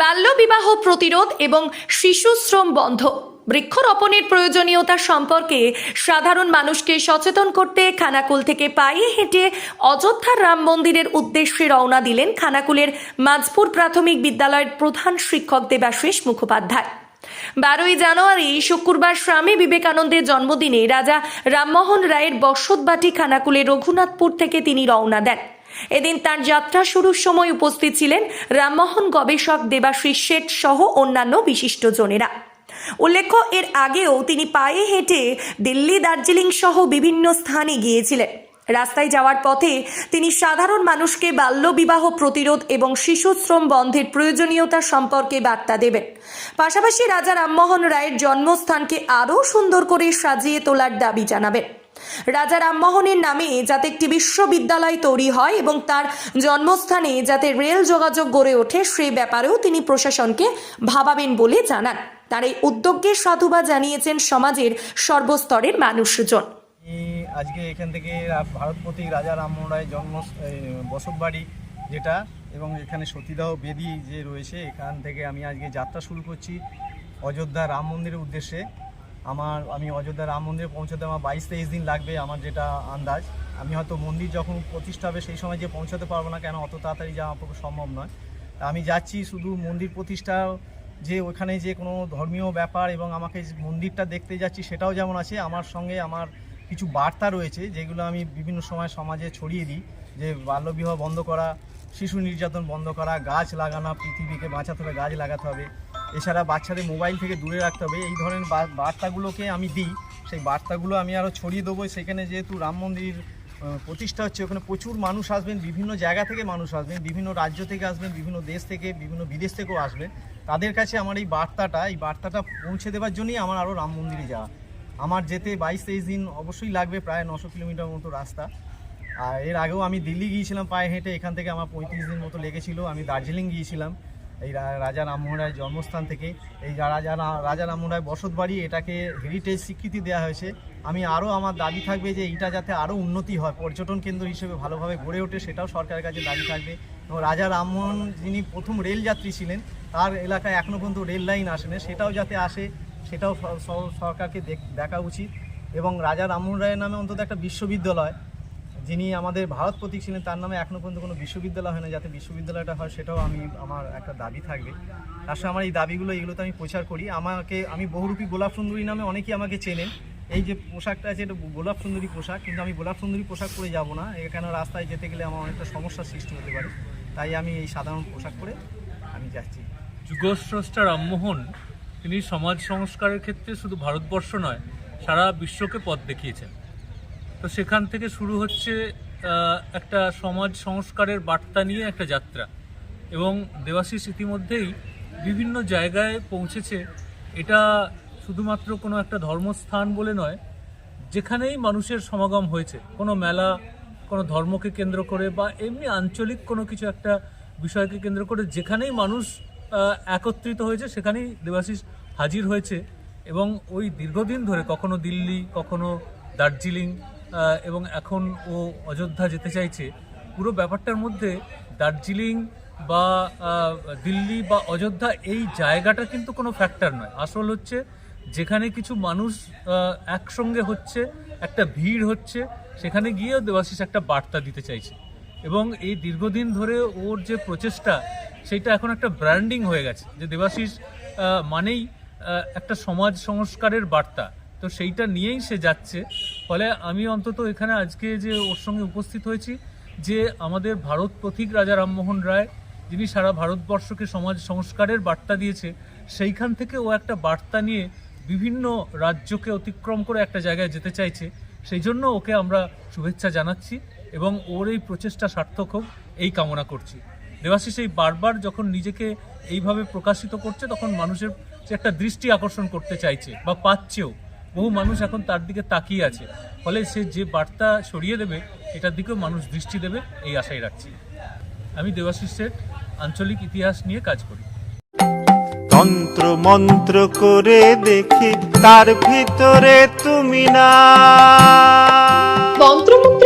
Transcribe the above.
বাল্যবিবাহ প্রতিরোধ এবং শিশু শ্রম বন্ধ। বৃক্ষরোপণের প্রয়োজনীয়তা সম্পর্কে সাধারণ মানুষকে সচেতন করতে খানাকুল থেকে পায়ে হেঁটে অযোধ্যার রাম মন্দিরের উদ্দেশ্যে রওনা দিলেন খানাকুলের মাঝপুর প্রাথমিক বিদ্যালয়ের প্রধান শিক্ষক দেবাশিস মুখোপাধ্যায়। বারোই জানুয়ারি, শুক্রবার স্বামী বিবেকানন্দের জন্মদিনে রাজা রামমোহন রায়ের বসতবাটি খানাকুলে রঘুনাথপুর থেকে তিনি রওনা দেন। এদিন তার যাত্রা শুরুর সময় উপস্থিত ছিলেন রামমোহন গবেষক দেবাশিস শেঠ সহ অন্যান্য বিশিষ্টজনেরা। উল্লেখ্য, এর আগেও তিনি পায়ে হেঁটে দিল্লি, দার্জিলিং সহ বিভিন্ন স্থানে গিয়েছিলেন। রাস্তায় যাওয়ার পথে তিনি সাধারণ মানুষকে বাল্যবিবাহ প্রতিরোধ এবং শিশু শ্রম বন্ধের প্রয়োজনীয়তা সম্পর্কে বার্তা দেবেন। পাশাপাশি রাজা রামমোহন রায়ের জন্মস্থানকে আরও সুন্দর করে সাজিয়ে তোলার দাবি জানাবেন। রাজা রামমোহনের নামে যাতে একটি বিশ্ববিদ্যালয় তৈরি হয় এবং তার জন্মস্থানে যাতে রেল যোগাযোগ গড়ে ওঠে সেই ব্যাপারেও তিনি প্রশাসনকে ভাবাবেন বলে জানান। তার এই উদ্যোগকে সাধুবাদ জানিয়েছেন সমাজের সর্বস্তরের মানুষজন। আজকে এখান থেকে ভারতপতি রাজা রামমোহন রায়ের জন্ম বসতবাড়ি যেটা এবং এখানে সতীদাহ বেদি যে রয়েছে, এখান থেকে আমি আজকে যাত্রা শুরু করছি অযোধ্যা রাম মন্দিরের উদ্দেশ্যে। আমার, আমি অযোধ্যা রাম মন্দিরে পৌঁছাতে আমার বাইশ তেইশ দিন লাগবে আমার যেটা আন্দাজ। আমি হয়তো মন্দির যখন প্রতিষ্ঠা হবে সেই সময় যে পৌঁছাতে পারব না কেন, অত তাড়াতাড়ি যাওয়া আমার পক্ষে সম্ভব নয়। আমি যাচ্ছি শুধু মন্দির প্রতিষ্ঠা, যে ওখানে যে কোনো ধর্মীয় ব্যাপার এবং আমাকে মন্দিরটা দেখতে যাচ্ছি সেটাও যেমন আছে, আমার সঙ্গে আমার কিছু বার্তা রয়েছে, যেগুলো আমি বিভিন্ন সময় সমাজে ছড়িয়ে দিই। যে বাল্যবিবাহ বন্ধ করা, শিশু নির্যাতন বন্ধ করা, গাছ লাগানো, পৃথিবীকে বাঁচাতে হবে, গাছ লাগাতে হবে। এছাড়া বাচ্চাদের মোবাইল থেকে দূরে রাখতে হবে। এই ধরনের বার্তাগুলোকে আমি দিই। সেই বার্তাগুলো আমি আরও ছড়িয়ে দেবো। সেখানে যেহেতু রাম মন্দির প্রতিষ্ঠা হচ্ছে, ওখানে প্রচুর মানুষ আসবেন, বিভিন্ন জায়গা থেকে মানুষ আসবেন, বিভিন্ন রাজ্য থেকে আসবেন, বিভিন্ন দেশ থেকে, বিভিন্ন বিদেশ থেকেও আসবেন। তাদের কাছে আমার এই বার্তাটা এই বার্তাটা পৌঁছে দেওয়ার জন্যই আমার আরও রাম মন্দিরে যাওয়া। আমার যেতে বাইশ তেইশ দিন অবশ্যই লাগবে, প্রায় নশো কিলোমিটার মতো রাস্তা। আর এর আগেও আমি দিল্লি গিয়েছিলাম পায়ে হেঁটে, এখান থেকে আমার পঁয়ত্রিশ দিন মতো লেগেছিল। আমি দার্জিলিং গিয়েছিলাম। এই রাজা রামমোহন রায়ের জন্মস্থান থেকে। এই রাজা রাজা রামমোহন রায় বসত বাড়ি, এটাকে হেরিটেজ স্বীকৃতি দেওয়া হয়েছে। আমি আরও আমার দাবি থাকবে যে, এইটা যাতে আরও উন্নতি হয়, পর্যটন কেন্দ্র হিসেবে ভালোভাবে গড়ে ওঠে, সেটাও সরকারের কাছে দাবি থাকবে। এবং রাজা রামমোহন যিনি প্রথম রেল যাত্রী ছিলেন, তার এলাকায় এখনও পর্যন্ত রেল লাইন আসেনি সেটাও যাতে আসে, সেটাও সরকারকে দেখা উচিত। এবং রাজা রামমোহন রায়ের নামে অন্তত একটা বিশ্ববিদ্যালয় যিনি আমাদের ভারত প্রতীক ছিলেন, তার নামে এখনও পর্যন্ত কোনো বিশ্ববিদ্যালয় হয় না যাতে বিশ্ববিদ্যালয়টা হয়, সেটাও আমি, আমার একটা দাবি থাকবে। তার সঙ্গে আমার এই দাবিগুলো, এগুলোতে আমি প্রচার করি। আমাকে, আমি বহুরূপী গোলাপ সুন্দরী নামে অনেকেই আমাকে চেনেন। এই যে পোশাকটা আছে, এটা গোলাপ সুন্দরী পোশাক, কিন্তু আমি গোলাপ সুন্দরী পোশাক পরে যাব না। এখানে রাস্তায় যেতে গেলে আমার অনেকটা সমস্যার সৃষ্টি হতে পারে। তাই আমি এই সাধারণ পোশাক পরে আমি যাচ্ছি। যুগস্রষ্টা রামমোহন, তিনি সমাজ সংস্কারের ক্ষেত্রে শুধু ভারতবর্ষ নয়, সারা বিশ্বকে পথ দেখিয়েছেন। তো সেখান থেকে শুরু হচ্ছে একটা সমাজ সংস্কারের বার্তা নিয়ে একটা যাত্রা। এবং দেবাশিস ইতিমধ্যেই বিভিন্ন জায়গায় পৌঁছেছে। এটা শুধুমাত্র কোনো একটা ধর্মস্থান বলে নয়, যেখানেই মানুষের সমাগম হয়েছে। কোনো মেলা, কোনো ধর্মকে কেন্দ্র করে বা এমনি আঞ্চলিক কোনো কিছু একটা বিষয়কে কেন্দ্র করে যেখানেই মানুষ একত্রিত হয়েছে, সেখানেই দেবাশিস হাজির হয়েছে। এবং ওই দীর্ঘদিন ধরে কখনো দিল্লি, কখনো দার্জিলিং এবং এখন ও অযোধ্যা যেতে চাইছে, পুরো ব্যাপারটার মধ্যে দার্জিলিং বা দিল্লি বা অযোধ্যা এই জায়গাটা কিন্তু কোনো ফ্যাক্টর নয়। আসল হচ্ছে যেখানে কিছু মানুষ একসঙ্গে হচ্ছে, একটা ভিড় হচ্ছে, সেখানে গিয়েও দেবাশিস একটা বার্তা দিতে চাইছে। এবং এই দীর্ঘদিন ধরে ওর যে প্রচেষ্টা, সেটা এখন একটা ব্র্যান্ডিং হয়ে গেছে। যে দেবাশিস মানেই একটা সমাজ সংস্কারের বার্তা। তো সেইটা নিয়েই সে যাচ্ছে। ফলে আমি অন্তত এখানে আজকে যে ওর সঙ্গে উপস্থিত হয়েছি, যে আমাদের ভারত পথিক রাজা রামমোহন রায়, যিনি সারা ভারতবর্ষকে সমাজ সংস্কারের বার্তা দিয়েছে, সেইখান থেকে ও একটা বার্তা নিয়ে বিভিন্ন রাজ্যকে অতিক্রম করে একটা জায়গায় যেতে চাইছে। সেই জন্য ওকে আমরা শুভেচ্ছা জানাচ্ছি এবং ওর এই প্রচেষ্টা সার্থক হোক, এই কামনা করছি। দেবাশিস, এই বারবার যখন নিজেকে এইভাবে প্রকাশিত করছে, তখন মানুষের একটা দৃষ্টি আকর্ষণ করতে চাইছে বা পাচ্ছেও। বহু মানুষ এখন তার দিকে তাকিয়ে আছে। ফলে সে যে বার্তা সরিয়ে দেবে এটার দিকেও মানুষ দৃষ্টি দেবে এই আশাই রাখছি। আমি দেবাশিস শেঠ আঞ্চলিক ইতিহাস নিয়ে কাজ করি। তন্ত্র মন্ত্র করে দেখি তার ভিতরে তুমি না। তন্ত্রমন্ত্রে